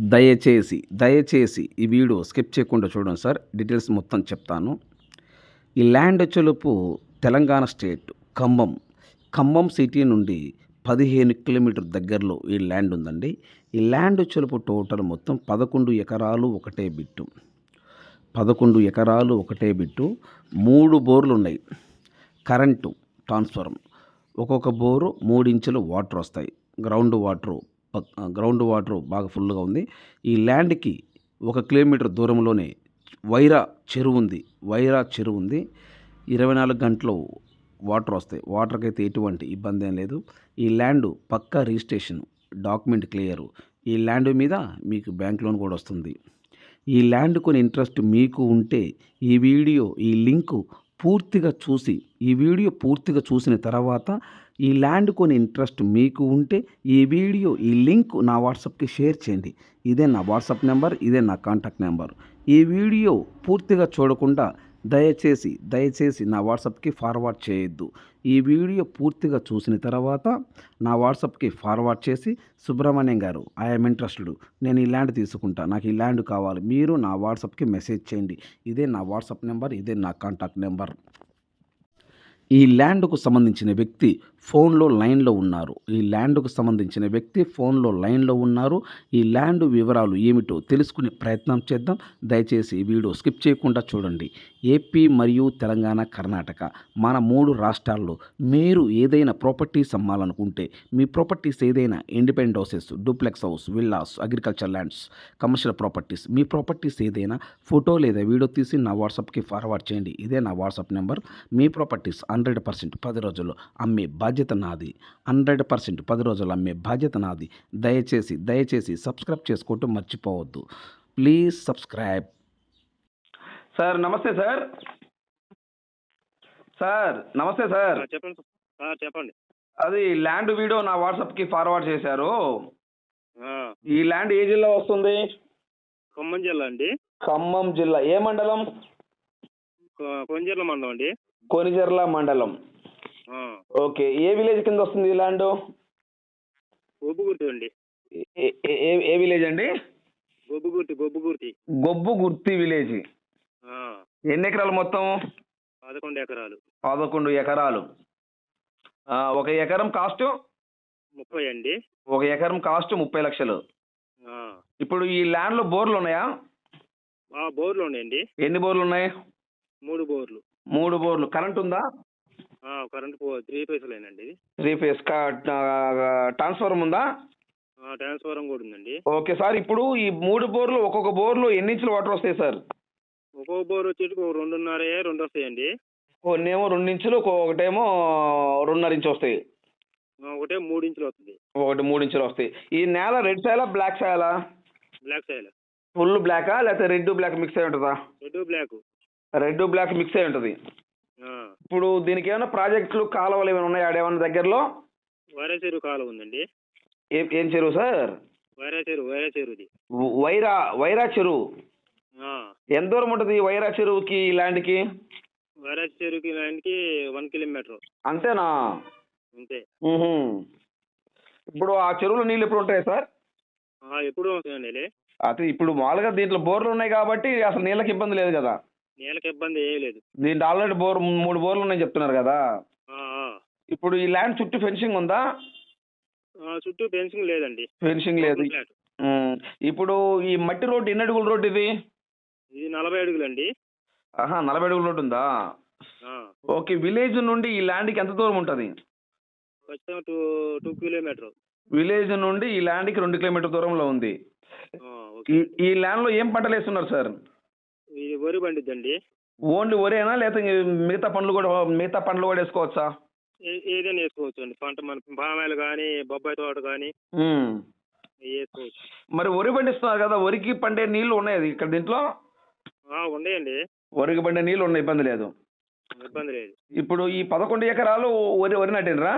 దయచేసి దయచేసి ఈ వీడియో స్కిప్ చేయకుండా చూడండి సార్. డీటెయిల్స్ మొత్తం చెప్తాను. ఈ ల్యాండ్ చెలుపు తెలంగాణ స్టేట్ ఖమ్మం ఖమ్మం సిటీ నుండి పదిహేను కిలోమీటర్ దగ్గరలో ఈ ల్యాండ్ ఉందండి. ఈ ల్యాండ్ చెలుపు టోటల్ మొత్తం పదకొండు ఎకరాలు ఒకటే బిట్టు. పదకొండు ఎకరాలు ఒకటే బిట్టు. మూడు బోర్లు ఉన్నాయి. కరెంటు ట్రాన్స్ఫార్మ్ ఒక్కొక్క బోరు మూడు వాటర్ వస్తాయి. గ్రౌండ్ వాటరు గ్రౌండ్ వాటర్ బాగా ఫుల్గా ఉంది. ఈ ల్యాండ్కి ఒక కిలోమీటర్ దూరంలోనే వైరా చెరువు ఉంది. వైరా చెరువు ఉంది. ఇరవై నాలుగు గంటలు వాటర్ వస్తాయి. వాటర్కి అయితే ఎటువంటి ఇబ్బంది ఏం లేదు. ఈ ల్యాండ్ పక్కా రిజిస్ట్రేషన్ డాక్యుమెంట్ క్లియరు. ఈ ల్యాండ్ మీద మీకు బ్యాంక్ లోన్ కూడా వస్తుంది. ఈ ల్యాండ్ కొని ఇంట్రెస్ట్ మీకు ఉంటే ఈ వీడియో ఈ లింకు పూర్తిగా చూసి ఈ వీడియో పూర్తిగా చూసిన తర్వాత ఈ ల్యాండ్ కొని ఇంట్రెస్ట్ మీకు ఉంటే ఈ వీడియో ఈ లింక్ నా వాట్సాప్కి షేర్ చేయండి. ఇదే నా వాట్సాప్ నెంబర్ ఇదే నా కాంటాక్ట్ నెంబర్. ఈ వీడియో పూర్తిగా చూడకుండా దయచేసి దయచేసి నా వాట్సాప్కి ఫార్వర్డ్ చేయొద్దు. ఈ వీడియో పూర్తిగా చూసిన తర్వాత నా వాట్సాప్కి ఫార్వర్డ్ చేసి సుబ్రహ్మణ్యం గారు ఐఎమ్ ఇంట్రెస్టెడ్. నేను ఈ ల్యాండ్ తీసుకుంటా. నాకు ఈ ల్యాండ్ కావాలి. మీరు నా వాట్సాప్కి మెసేజ్ చేయండి. ఇదే నా వాట్సాప్ నెంబర్ ఇదే నా కాంటాక్ట్ నెంబర్. ఈ ల్యాండ్కు సంబంధించిన వ్యక్తి ఫోన్లో లైన్లో ఉన్నారు. ఈ ల్యాండ్కు సంబంధించిన వ్యక్తి ఫోన్లో లైన్లో ఉన్నారు. ఈ ల్యాండ్ వివరాలు ఏమిటో తెలుసుకునే ప్రయత్నం చేద్దాం. దయచేసి వీడియో స్కిప్ చేయకుండా చూడండి. ఏపీ మరియు తెలంగాణ కర్ణాటక మన మూడు రాష్ట్రాల్లో మీరు ఏదైనా ప్రాపర్టీస్ అమ్మాలనుకుంటే మీ ప్రాపర్టీస్ ఏదైనా independent houses duplex house villas agriculture lands commercial properties మీ ప్రాపర్టీస్ ఏదైనా ఫోటో లేదా వీడియో తీసి నా వాట్సాప్కి ఫార్వర్డ్ చేయండి. ఇదే నా వాట్సాప్ నెంబర్. మీ ప్రాపర్టీస్ హండ్రెడ్ పర్సెంట్ పది రోజుల్లో అమ్మే బాధ్యత నాది. హండ్రెడ్ పర్సెంట్ పది రోజులు అమ్మే బాధ్యత నాది. దయచేసి దయచేసి సబ్స్క్రైబ్ చేసుకోవటం మర్చిపోవద్దు. Please subscribe. సార్ నమస్తే సార్. సార్ నమస్తే సార్. చెప్పండి చెప్పండి. అది ల్యాండ్ వీడియో నా వాట్సాప్కి ఫార్వర్డ్ చేశారు. ఆ, ఈ ల్యాండ్ ఏ జిల్లా వస్తుంది? ఖమ్మం జిల్లా అండి. ఖమ్మం జిల్లా. ఏ మండలం? కొ- కొంజర్ల మండలం అండి. కొనిజర్ల మండలం. ఓకే ఏ విలేజ్ కింద వస్తుంది ల్యాండ్? గొబ్బుగుర్తి అండి. ఏ- విలేజ్ అండి? గొబ్బుగుర్తి గొబ్బుగుర్తి. గొబ్బు గుర్తి విలేజ్ ఎన్ని ఎకరాలు మొత్తం? పదకొండు ఎకరాలు. పదకొండు ఎకరాలు. ఒక ఎకరం కాస్ట్? ముప్పై అండి. ఒక ఎకరం కాస్ట్ ముప్పై లక్షలు. ఇప్పుడు ఈ ల్యాండ్లో బోర్లు ఉన్నాయా? బోర్లు ఉన్నాయండి. ఎన్ని బోర్లు ఉన్నాయి? మూడు బోర్లు. మూడు బోర్లు. కరెంట్ ఉందా? కరెంట్ పో త్రీ పైసలేనండి ఇది త్రీ ఫేస్ ట్రాన్స్ఫార్మర్ ఉందా? ఆ, ట్రాన్స్ఫారం కూడా ఉందండి. ఓకే సార్ ఇప్పుడు ఈ మూడు బోర్లు ఒక్కొక్క బోర్లు ఎన్ని ఇంచులు వాటర్ వస్తాయి సార్? ఒక్కొక్క బోర్ వచ్చేసి రెండున్నర రెండు వస్తాయండి. కొన్నేమో రెండు ఇంచులు ఒకటేమో రెండున్నర ఇంచు వస్తాయి. ఒకటే మూడు ఇంచులు వస్తుంది. ఒకటి మూడు ఇంచులు వస్తాయి. ఈ నేల రెడ్ సాయలా బ్లాక్ సాయలా? బ్లాక్ సైల్ ఫుల్ బ్లాకా లేకపోతే రెడ్ బ్లాక్ మిక్స్ అయి ఉంటుందా? Red black. Red black mix అయి ఉంటుంది. ఇప్పుడు దీనికి ఏమైనా ప్రాజెక్టులు కాలువలు ఏమైనా ఉన్నాయా ఏమైనా దగ్గరలో? వైరా చెరువు కాలువ ఉందండి. ఏం ఏం చెరువు సార్? వైరా చెరువు వైరా చెరువుది. వ- వైరా వైరా చెరువు? ఎంత దూరం ఉంటుంది వైరా చెరువుకి ల్యాండ్కి? వైరా చెరువుకి లైన్కి వన్ కిలోమీటర్. అంతేనా? అంతే. ఇప్పుడు ఆ చెరువులో నీళ్ళు ఎప్పుడు ఉంటాయి సార్? ఎప్పుడు అయితే ఇప్పుడు మామూలుగా దీంట్లో బోర్లు ఉన్నాయి కాబట్టి అసలు నీళ్ళకి ఇబ్బంది లేదు కదా. నీళ్ళకి ఇబ్బంది ఏం లేదు. దీంట్లో ఆల్రెడీ బోర్ మూడు బోర్లు ఉన్నాయి చెప్తున్నారు కదా? ఆ, ఆ. ఇప్పుడు ఈ ల్యాండ్ చుట్టూ ఫెన్సింగ్ ఉందా? ఆ, చుట్టూ ఫెన్సింగ్ లేదండి. ఫెన్సింగ్ లేదు. ఓపెన్ ఇప్పుడు ఈ మట్టి రోడ్డు ఎన్ని అడుగుల రోడ్డు ఇది? ఇది నలభై అడుగులండి. ఆహా నలభై అడుగుల రోడ్డు ఉందా? ఆ, ఓకే విలేజ్ నుండి ఈ ల్యాండ్కి ఎంత దూరం ఉంటుంది? ఖచ్చితంగా టూ టూ కిలోమీటర్. విలేజ్ నుండి ఈ ల్యాండ్కి రెండు కిలోమీటర్ దూరంలో ఉంది. ఈ ఈ ల్యాండ్లో ఏం పంటలు వేస్తున్నారు సార్? ఇది వరి పండిద్దండి. ఓన్లీ వరేనా? లేకపోతే మిగతా పండ్లు కూడా మిగతా పండ్లు కూడా వేసుకోవచ్చా? ఏదైనా వేసుకోవచ్చు అండి పంట మన పామాయిలు కానీ బొబ్బాయి తోట కానీ. వేసుకోవచ్చు. మరి వరి పండిస్తున్నారు కదా వరికి పండే నీళ్ళు ఉన్నాయి ఇక్కడ దీంట్లో? ఆ, ఉన్నాయండి. వరికి పండే నీళ్ళు ఉన్నాయి ఇబ్బంది లేదు. ఇబ్బంది లేదు. ఇప్పుడు ఈ పదకొండు ఎకరాలు వరి వరి నాటినరా?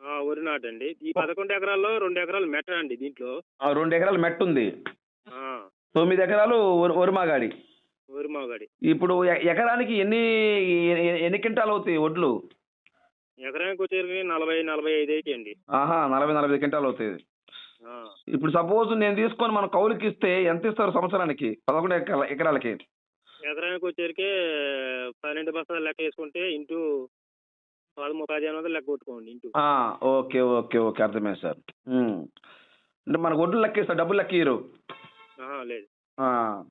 ఆ, వరి నాటండి. ఈ పదకొండు ఎకరాల్లో రెండు ఎకరాలు మెట్ట అండి దీంట్లో. ఆ, రెండు ఎకరాలు మెట్టు ఉంది తొమ్మిది ఎకరాలు వరి మాగాడి. ఇప్పుడు ఎ- ఎకరానికి ఎన్ని ఎన్ని క్వింటాలు అవుతాయి వడ్లు? ఎకరానికి వచ్చేసరికి నలభై నలభై ఐదు అయితే అండి ఆహా నలభై నలభై క్వింటాలు అవుతాయి. ఆ. ఇప్పుడు సపోజ్ నేను తీసుకొని మన కౌలుకి ఇస్తే ఎంత ఇస్తారు సంవత్సరానికి? పదకొండు ఎకరా- ఎకరాలకి. ఎకరానికి వచ్చేసరికి పన్నెండు బస్తాలు లెక్క వేసుకుంటే ఇంటూ పదమూడు పదిహేను వందలు లెక్క కొట్టుకోండి ఇంటూ. ఆ, ఓకే ఓకే ఓకే అర్థమైంది సార్. ఉమ్. అంటే మనకు ఒడ్లు లెక్క ఇస్తారు డబ్బులు లెక్క ఇయ్యరు. ఆహా, లేదు. ఆ,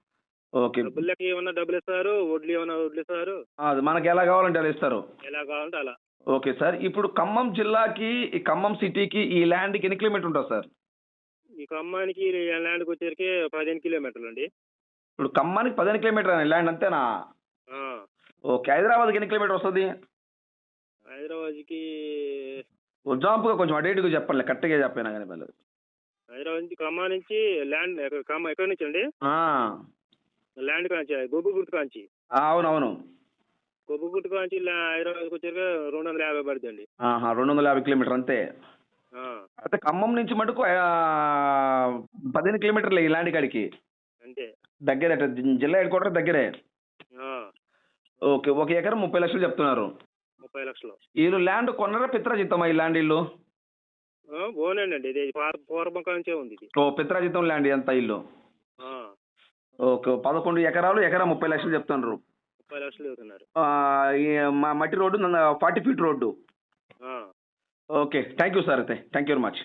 ఓకే. డబ్బులు లెక్క ఏమన్నా డబ్బులు ఇస్తారు? వడ్లు ఏమన్నా వడ్లు ఇస్తారు? ఆ, అది మనకి ఎలా కావాలంటే అలా ఇస్తారు. ఎలా కావాలంటే అలా. Okay sir. ఇప్పుడు ఖమ్మం జిల్లాకి ఈ ఖమ్మం సిటీకి ఈ ల్యాండ్కి ఎన్ని కిలోమీటర్ ఉంటుంది సార్? ఈ ఖమ్మానికి ల్యాండ్కి వచ్చేసరికి పదిహేను కిలోమీటర్లు అండి. ఇప్పుడు ఖమ్మానికి పదిహేను కిలోమీటర్ ల్యాండ్ అంతేనా? ఓకే. హైదరాబాద్కి ఎన్ని కిలోమీటర్ వస్తుంది? హైదరాబాద్కి ఎగ్జాంపుల్గా కొంచెం అటు ఇటుగా చెప్పండి. కరెక్ట్గా చెప్పినా కానీ పర్లేదు. హైదరాబాద్ నుంచి ఖమ్మం నుంచి ల్యాండ్ ఖమ్మం ఎక్కడి నుంచి అండి? ల్యాండ్ కాంచి గొబ్బు గుర్తు కాంచి అవునవును. గొబ్బు గుర్తు కాంచి హైదరాబాద్కి వచ్చేసరికి రెండు వందల యాభై పడుతుంది రెండు వందల యాభై కిలోమీటర్ అంతే. అయితే ఖమ్మం నుంచి మటుకు పదిహేను కిలోమీటర్లు ల్యాండ్ కాడికి. అంతే. దగ్గరే అట జిల్లా హెడ్ క్వార్టర్ దగ్గరే. ఓకే ఒక ఎకరం ముప్పై లక్షలు చెప్తున్నారు. ముప్పై లక్షలు. వీళ్ళు ల్యాండ్ కొన్నారా పిత్రాజిత్తమా ఈ ల్యాండ్ ఇల్లు ఓనండి ఇది పూర్వం కాంచే ఉంది ఇది. ఓ పిత్రాజిత్తం ల్యాండ్ ఎంత ఇల్లు ఓకే పదకొండు ఎకరాలు ఎకరా ముప్పై లక్షలు చెప్తున్నారు ముప్పై లక్షలు ఈ మా మట్టి road forty feet road. Okay thank you sir అయితే. Thank you very much.